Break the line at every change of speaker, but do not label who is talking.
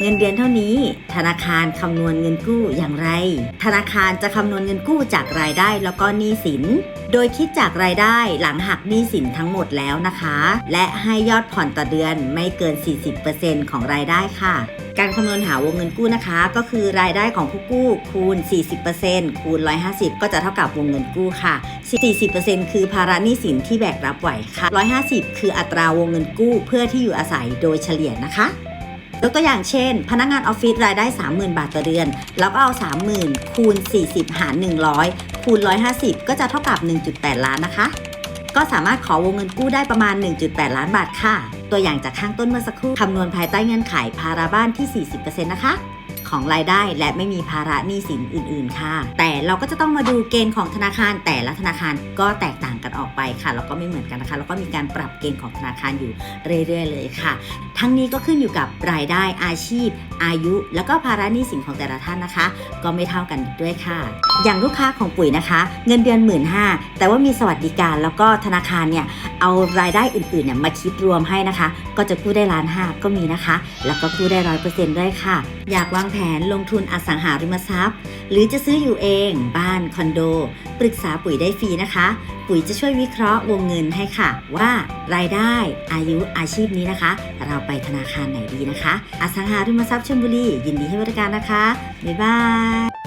เงินเดือนเท่านี้ ธนาคารคำนวณเงินกู้อย่างไร ธนาคารจะคำนวณเงินกู้จากรายได้แล้วก็หนี้สิน โดยคิดจากรายได้หลังหักหนี้สินทั้งหมดแล้วนะคะ และให้ยอดผ่อนต่อเดือนไม่เกิน 40%ของรายได้ค่ะ การคำนวณหาวงเงินกู้นะคะ ก็คือรายได้ของผู้กู้คูณ 40%คูณ 150 ก็จะเท่ากับวงเงินกู้ค่ะ 40%คือภาระหนี้สินที่แบกรับไหวค่ะ 150 คืออัตราวงเงินกู้เพื่อที่อยู่อาศัยโดยเฉลี่ยนะคะ ยกตัวอย่างเช่น พนักงานออฟฟิศรายได้ 30,000 บาทต่อเดือน แล้วก็เอา 30,000 คูณ 40 หาร 100 คูณ 150 ก็จะเท่ากับ 1.8 ล้านนะคะ ก็สามารถขอวงเงินกู้ได้ประมาณ 1.8 ล้านบาทค่ะ ตัวอย่างจากข้างต้นเมื่อสักครู่คำนวณภายใต้เงื่อนไขภาระบ้านที่ 40%นะคะ ของรายได้และไม่มีภาระหนี้สินอื่น ๆ ค่ะ แต่เราก็จะต้องมาดูเกณฑ์ของธนาคาร แต่ละธนาคารก็แตกต่างกันออกไปค่ะแล้วก็ไม่เหมือนกันนะคะแล้วก็มีการปรับเกณฑ์ของธนาคารอยู่เรื่อย ๆ เลยค่ะ ทั้งนี้ก็ขึ้นอยู่กับรายได้อาชีพ อายุ แล้วก็ภาระหนี้สินของแต่ละท่านนะคะ ก็ไม่เท่ากันด้วยค่ะ อย่างลูกค้าของปุ๋ยนะคะ เงินเดือน1 5ื่นห้าแต่ว่ามีสวัสดิการแล้วก็ธนาคารเนี่ย เอารายได้อื่นๆเนี่ยมาคิดรวมให้นะคะ ก็จะกู้ได้ล้านห้าก็มีนะคะ แล้วก็กู้ได้ร้อยเปอร์เซ็นต์ด้วยค่ะ อยากวางแผนลงทุนอสังหาริมทรัพย์ หรือจะซื้ออยู่เองบ้านคอนโด ปรึกษาปุ๋ยได้ฟรีนะคะ ปุ๋ยจะช่วยวิเคราะห์วงเงินให้ค่ะ ว่ารายได้อายุอาชีพนี้นะคะ เราไปธนาคารไหนดีนะคะ อสังหาริมทรัพย์ชลบุรียินดีให้บริการนะคะบ๊ายบาย